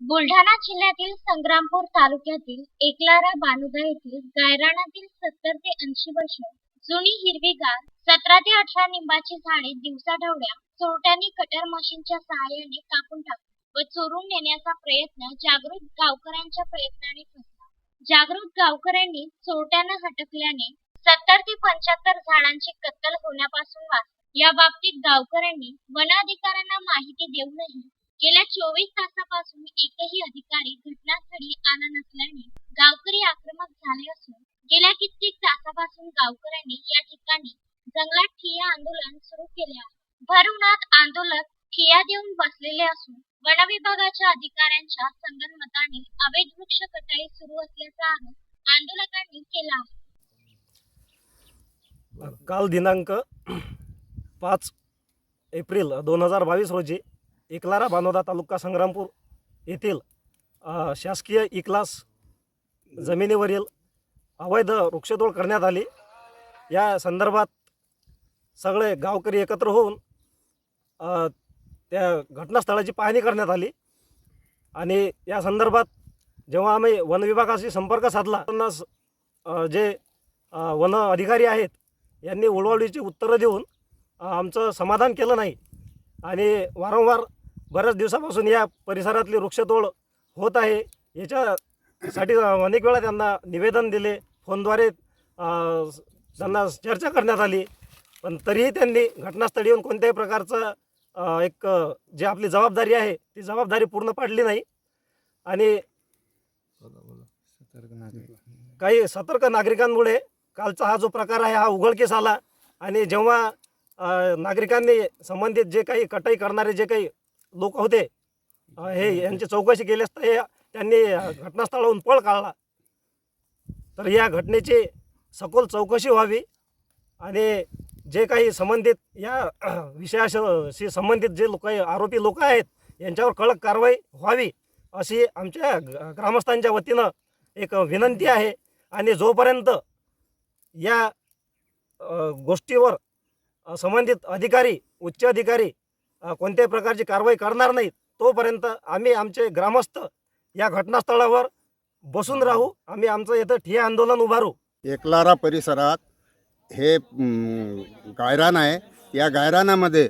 बुलढाणा जिल्ह्यातील संग्रामपूर तालुक्यातील एकलारा बानुदा येथील गायरानातील सत्तर ते ऐंशी वर्ष जुनी हिरवीगार सतरा ते अठरा निंबाची झाडे दिवसाढवळ्या चोरट्यांनी कटर मशीनच्या सहाय्याने कापून टाकली व चोरून नेण्याचा प्रयत्न जागृत गावकऱ्यांच्या प्रयत्नाने फसला जागृत गावकऱ्यांनी चोरट्यांना हटकल्याने सत्तर ते पंच्याहत्तर झाडांची कत्तल होण्यापासून वाच या बाबतीत गावकऱ्यांनी वन अधिकाऱ्यांना माहिती देऊनही गेल्या चोवीस तासापासून एकही अधिकारी घटनास्थळी आला नसल्याने गावकरी आक्रमक झाले असून गेल्या कित्येक तासापासून गावकऱ्यांनी या ठिकाणी जंगलात ठिया आंदोलन सुरू केले आहे. भर उन्हात आंदोलक ठिया देऊन बसलेले असून वन विभागाच्या अधिकाऱ्यांच्या संगनमताने अवैध वृक्ष कटाई सुरू असल्याचा आरोप आंदोलकांनी केला आहे. काल दिनांक पाच एप्रिल दोन हजार बावीस रोजी एकलारा भानोदा तालुका संग्रामपूर येथील शासकीय इकलास जमिनीवरील अवैध वृक्षतोड करण्यात आली. या संदर्भात सगळे गावकरी एकत्र होऊन त्या घटनास्थळाची पाहणी करण्यात आली. आणि या संदर्भात जेव्हा आम्ही वन विभागाशी संपर्क साधला त्यांना जे वन अधिकारी आहेत यांनी उडवाडीची उत्तरं देऊन आमचं समाधान केलं नाही. आणि वारंवार बऱ्याच दिवसापासून या परिसरातली वृक्षतोड होत आहे. याच्यासाठी अनेक वेळा त्यांना निवेदन दिले. फोनद्वारे त्यांना चर्चा करण्यात आली. पण तरीही त्यांनी घटनास्थळी येऊन कोणत्याही प्रकारचं एक जे जी आपली जबाबदारी आहे ती जबाबदारी पूर्ण पाडली नाही. आणि काही सतर्क नागरिकांमुळे कालचा हा जो प्रकार आहे हा उघडकीस आला. आणि जेव्हा नागरिकांनी संबंधित जे काही कटाई करणारे जे काही लोक होते. हे यांची चौकशी केली असता हे त्यांनी घटनास्थळाहून पळ काढला. तर या घटनेची सखोल चौकशी व्हावी आणि जे काही संबंधित या विषयाशी संबंधित जे लोक आरोपी लोक आहेत यांच्यावर कडक कारवाई व्हावी अशी आमच्या ग्रामस्थांच्या वतीनं एक विनंती आहे. आणि जोपर्यंत या गोष्टीवर संबंधित अधिकारी उच्च अधिकारी कोणत्याही प्रकारची कारवाई करणार नाही तोपर्यंत आम्ही आमचे ग्रामस्थ या घटनास्थळावर बसून राहू. आम्ही आमचं इथं ठिय्या आंदोलन उभारू. एकलारा परिसरात हे गायरान आहे. या गायरानामध्ये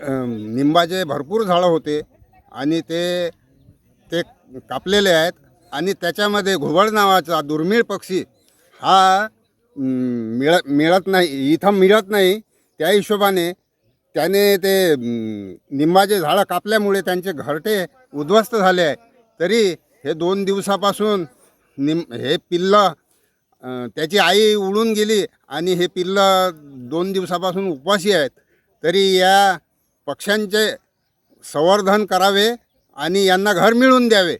निंबाचे भरपूर झाडं होते आणि ते ते कापलेले आहेत आणि त्याच्यामध्ये घुबड नावाचा दुर्मिळ पक्षी हा मिळ मिळत नाही इथं मिळत नाही. त्या हिशोबाने त्याने ते निंबाचे झाडं कापल्यामुळे त्यांचे घरटे उद्ध्वस्त झाले आहे. तरी हे दोन दिवसापासून निम हे पिल्लं त्याची आई उडून गेली आणि हे पिल्लं दोन दिवसापासून उपवासी आहेत. तरी या पक्ष्यांचे संवर्धन करावे आणि यांना घर मिळवून द्यावे.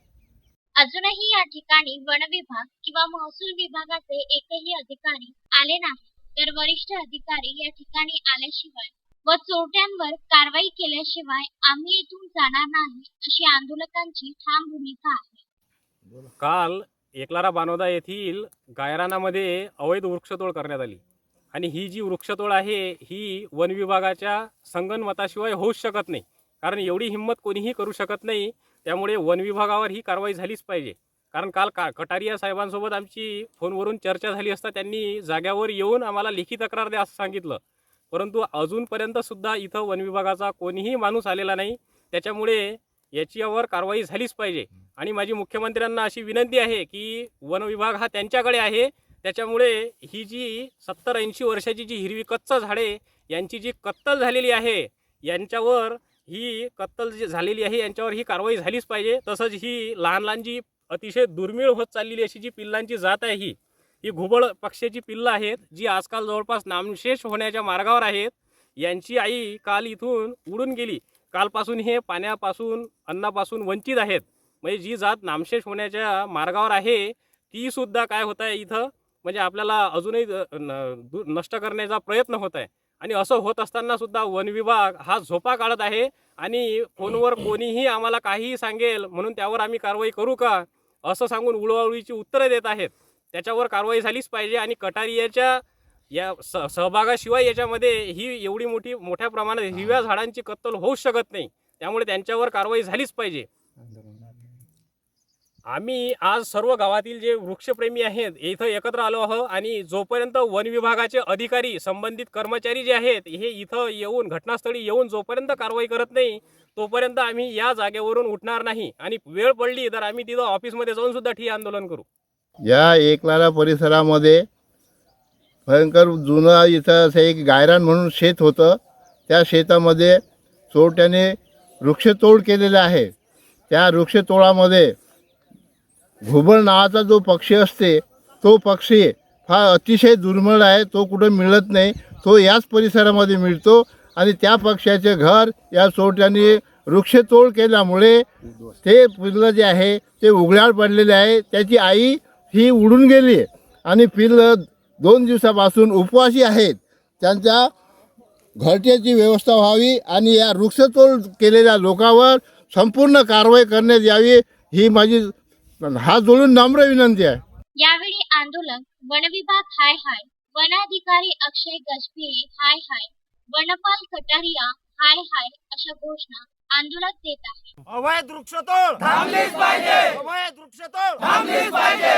अजूनही या ठिकाणी वन विभाग किंवा महसूल विभागाचे एकही अधिकारी आले नाही. तर वरिष्ठ अधिकारी या ठिकाणी आल्याशिवाय व चोरट्यांवर कारवाई केल्याशिवाय आम्ही येथून जाणार नाही अशी आंदोलकांची ठाम भूमिका आहे. काल एकलारा बानोदा येथील गायरानामध्ये अवैध वृक्षतोड करण्यात आली. आणि ही जी वृक्षतोड आहे ही वन विभागाच्या संगनमताशिवाय होऊच शकत नाही. कारण एवढी हिंमत कोणीही करू शकत नाही त्यामुळे वन विभागावर ही कारवाई झालीच पाहिजे. कारण काल का कटारिया साहेबांसोबत आमची फोनवरून चर्चा झाली असता त्यांनी जाग्यावर येऊन आम्हाला लेखी तक्रार द्या असं सांगितलं. परंतु अजूनपर्यंत सुद्धा इथं वन विभागाचा कोणीही माणूस आलेला नाही. त्याच्यामुळे याच्यावर कारवाई झालीच पाहिजे. आणि माझी मुख्यमंत्र्यांना अशी विनंती आहे की वन विभाग हा त्यांच्याकडे आहे. त्याच्यामुळे ही जी सत्तर ऐंशी वर्षाची जी हिरवी कच्च झाडे यांची जी कत्तल झालेली आहे यांच्यावर ही कत्तल जी झालेली आहे यांच्यावर ही कारवाई झालीच पाहिजे. तसंच ही लहान लहान जी अतिशय दुर्मिळ होत चाललेली अशी जी पिल्लांची जात आहे ही ही घुबड पक्ष्याची पिल्लं आहेत जी आजकाल जवळपास नामशेष होण्याच्या मार्गावर आहेत. यांची आई काल इथून उडून गेली. कालपासून हे पाण्यापासून अन्नापासून वंचित आहेत. म्हणजे जी जात नामशेष होण्याच्या मार्गावर आहे ती सुद्धा काय होत आहे इथं? म्हणजे आपल्याला अजूनही न- नष्ट करण्याचा प्रयत्न होत आहे आणि असं होत असताना सुद्धा वन विभाग हा झोपा काढत आहे आणि फोनवर कोणीही आम्हाला काहीही सांगेल म्हणून त्यावर आम्ही कारवाई करू का? असं सांगून उडवाउडीची उत्तरं देत आहेत. त्याच्यावर कारवाई झालीच पाहिजे आणि कटारियाच्या या स सहभागाशिवाय याच्यामध्ये ही एवढी मोठी मोठ्या प्रमाणात हिरव्या झाडांची कत्तल होऊच शकत नाही. त्यामुळे त्यांच्यावर कारवाई झालीच पाहिजे. आम्ही आज सर्व गावातील जे वृक्षप्रेमी आहेत इथं एकत्र आलो आहोत आणि जोपर्यंत वन विभागाचे अधिकारी संबंधित कर्मचारी जे आहेत हे इथं येऊन घटनास्थळी येऊन जोपर्यंत कारवाई करत नाही तोपर्यंत आम्ही या जागेवरून उठणार नाही. आणि वेळ पडली तर आम्ही तिथं ऑफिसमध्ये जाऊन सुद्धा ठिय्या आंदोलन करू. या एकलारा परिसरामध्ये भयंकर जुनं इथं असं एक गायरान म्हणून शेत होतं. त्या शेतामध्ये चोरट्याने वृक्षतोड केलेलं आहे. त्या वृक्षतोडामध्ये घुबळ नावाचा जो पक्षी असते तो पक्षी फार अतिशय दुर्मिळ आहे तो कुठं मिळत नाही तो याच परिसरामध्ये मिळतो आणि त्या पक्ष्याचे घर या चोरट्याने वृक्षतोड केल्यामुळे ते पिल्लं जे आहे ते उघड्यावर पडलेले आहे. त्याची आई ही उडून गेली आणि पिल्लं दोन दिवसापासून उपवासी आहेत. त्यांच्या घरट्याची व्यवस्था व्हावी आणि या वृक्षतोड केलेल्या लोकांवर संपूर्ण कारवाई करण्यात यावी ही माझी हात जोडून नम्र विनंती आहे. यावेळी आंदोलक वनविभाग हाय हाय वनाधिकारी अक्षय गजभिये हाय हाय वनपाल कटारिया हाय हाय अशा घोषणा आंदोलक देत आहे अवैध वृक्षतोड! थांबलीच पाहिजे! अवैध वृक्षतोड! थांबलीच पाहिजे!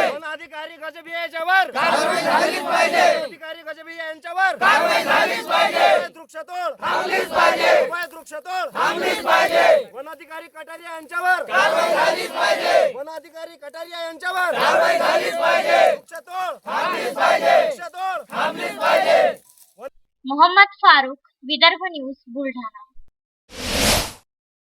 गजबी याच्यावर. कारवाई झालीच पाहिजे. अधिकारी गजबी यांच्यावर. कारवाई झालीच पाहिजे. वृक्षतोड थांबलीच पाहिजे. अवैध वृक्षतोड थांबलीच पाहिजे. वन अधिकारी कटारिया यांच्यावर. कारवाई झालीच पाहिजे. वन अधिकारी कटारिया यांच्यावर. कारवाई झालीच पाहिजे. वृक्षतोड थांबलीच पाहिजे. वृक्षतोड थांबलीच पाहिजे. मोहम्मद फारुख विदर्भ न्यूज बुलढाणा.